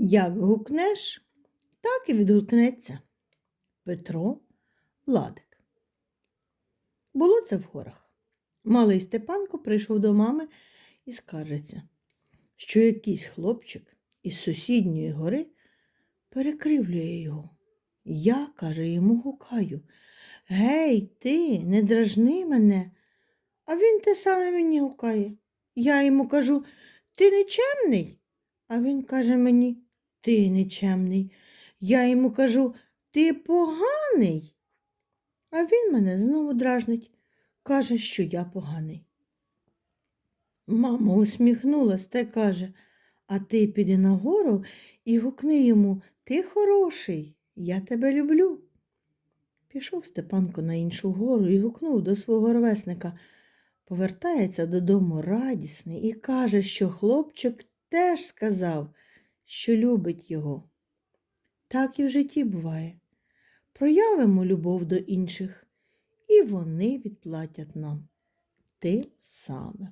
Як гукнеш, так і відгукнеться. Петро Владик. Було це в горах. Малий Степанко прийшов до мами і скаржиться, що якийсь хлопчик із сусідньої гори перекривлює його. Я, каже, йому гукаю. Гей, ти, не дражни мене. А він те саме мені гукає. Я йому кажу, ти нечемний? А він каже мені, ти нечемний. Я йому кажу, ти поганий. А він мене знову дражнить, каже, що я поганий. Мама усміхнулась та каже, а ти піди нагору і гукни йому, ти хороший, я тебе люблю. Пішов Степанко на іншу гору і гукнув до свого ровесника. Повертається додому радісний і каже, що хлопчик теж сказав, що любить його. Так і в житті буває. Проявимо любов до інших, і вони відплатять нам тим самим.